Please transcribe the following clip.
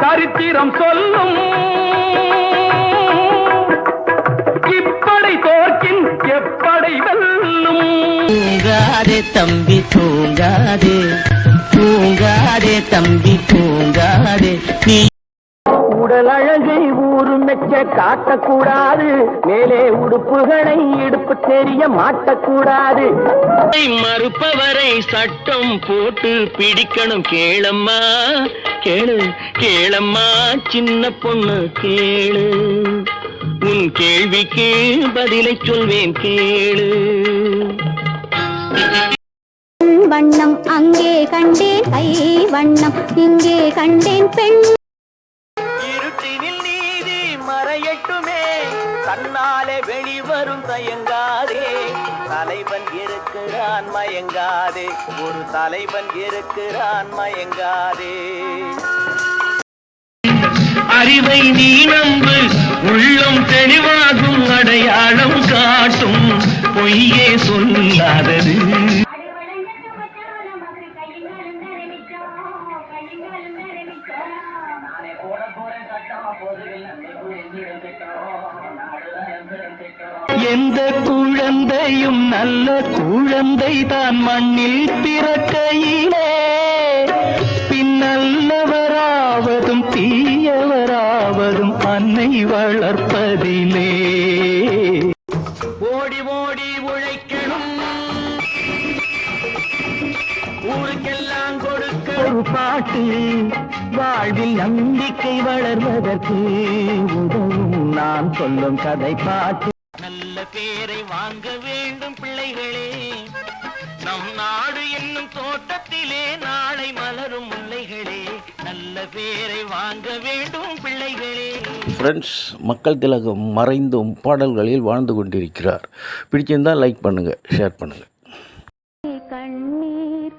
சரித்திரம் சொல்லும். இப்படை தோற்கின் எப்படை வெல்லும். தூங்காதே தம்பி தூங்காதே. தூங்காதே தம்பி தூங்காதே. நீ உடல் அழகை ஊரு மெச்ச காட்டக்கூடாது. மேலே உடுப்புகளை இடுப்பு தெரிய மாட்டக்கூடாது. மறுப்பவரை சட்டம் போட்டு பிடிக்கணும் கேளம்மா. கேளு கேளம்மா சின்ன பொண்ணு கேளு. உன் கேள்விக்கு பதிலை சொல்வேன் கேளு. வண்ணம் அங்கே கண்டேன் கை வண்ணம் இங்கே கண்டேன் பெண் கண்ணாலே வெளிவரும் தயங்காதே. தலைவன் இருக்கிறான் மயங்காதே. ஒரு தலைவன் இருக்கிறான் மயங்காதே. அறிவை நீ நம்பு உள்ளம் தெளிவாகும் அடையாளம் காட்டும். பொய்யே சொல்லாதது. எந்த குழந்தையும் நல்ல குழந்தை தான் மண்ணில் பிறக்கையிலே. பின்னல்லவராவதும் தீயவராவதும் அன்னை வளர்ப்பதிலே. ஓடி ஓடி உழைக்கணும். ஊருக்கெல்லாம் கொடுக்க ஒரு பாட்டு வாழ்வில் நம்பிக்கை வளர்வதற்கு உதவும் நாம் சொல்லும் கதை பாட்டு. நல்ல பேரை வாங்க வேண்டும் பிள்ளைகளே. நம் நாடு என்னும் தோட்டத்திலே நாளை மலரும் முல்லைகளே. நல்ல பேரை வாங்க வேண்டும் பிள்ளைகளே. ஃப்ரெண்ட்ஸ் மக்கள் திலகம் மறைந்தும் பாடல்களில் வாழ்ந்து கொண்டிருக்கிறார். பிடிச்சிருந்தால் லைக் பண்ணுங்க ஷேர் பண்ணுங்க. கண்ணீர்